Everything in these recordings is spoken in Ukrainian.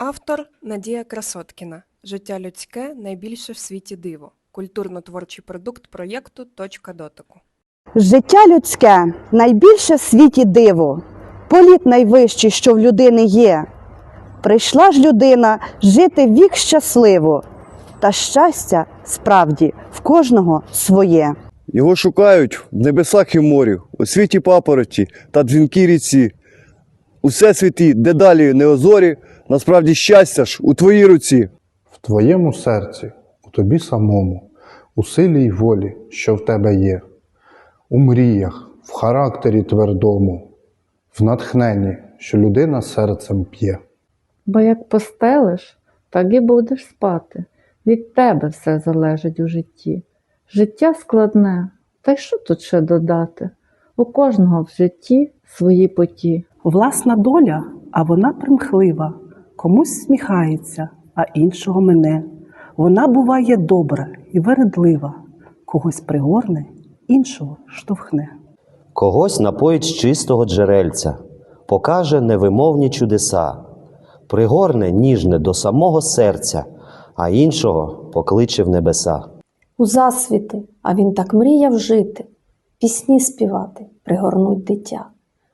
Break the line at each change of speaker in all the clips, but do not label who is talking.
Автор Надія Красоткіна. Життя людське найбільше в світі диво. Культурно-творчий продукт проєкту Точка дотику.
Життя людське найбільше в світі диво, політ найвищий, що в людини є. Прийшла ж людина жити вік щасливо, та щастя справді в кожного своє.
Його шукають в небесах і морі, у світі папороті та дзвінки ріці. У всесвіті, де далі не озорі, насправді щастя ж у твоїй руці.
В твоєму серці, у тобі самому, у силі й волі, що в тебе є, у мріях, в характері твердому, в натхненні, що людина серцем п'є.
Бо як постелиш, так і будеш спати. Від тебе все залежить у житті. Життя складне, та й що тут ще додати? У кожного в житті свої поті.
Власна доля, а вона примхлива, комусь сміхається, а іншого мене. Вона буває добра і вередлива, когось пригорне, іншого штовхне.
Когось напоїть з чистого джерельця, покаже невимовні чудеса, пригорне ніжне до самого серця, а іншого покличе в небеса.
у засвіти, а він так мріяв жити, пісні співати, пригорнуть дитя.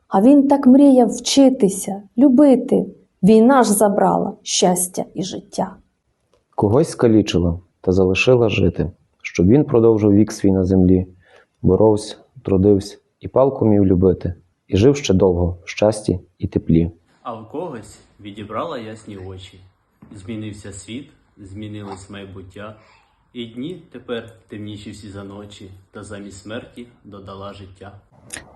А він так мріяв вчитися, любити. Війна ж забрала щастя і життя.
Когось скалічила та залишила жити, щоб він продовжив вік свій на землі, боровся, трудився і палку мів любити, і жив ще довго в щасті і теплі.
А в когось відібрала ясні очі. Змінився світ, змінилось майбуття, і дні тепер темніші всі за ночі, та замість смерті додала життя.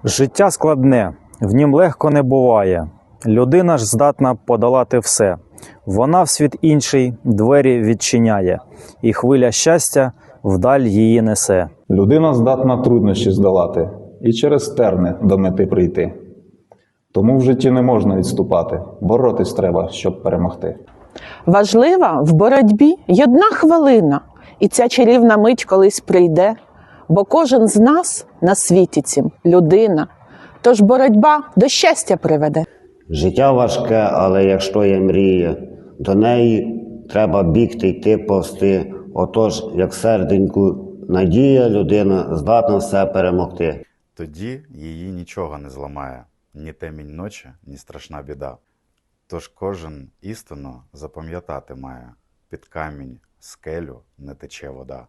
Життя складне, в нім легко не буває. Людина ж здатна подолати все. Вона в світ інший двері відчиняє, і хвиля щастя вдаль її несе.
Людина здатна труднощі здолати і через терни до мети прийти. Тому в житті не можна відступати, боротись треба, щоб перемогти.
Важлива в боротьбі й одна хвилина, і ця чарівна мить колись прийде, бо кожен з нас на світі цім людина, тож боротьба до щастя приведе.
Життя важке, але якщо є мрія, до неї треба бігти йти повсти. Отож, як серденьку надія, людина здатна все перемогти.
Тоді її нічого не зламає, ні темінь ночі, ні страшна біда. Тож кожен істину запам'ятати має, під камінь, скелю не тече вода.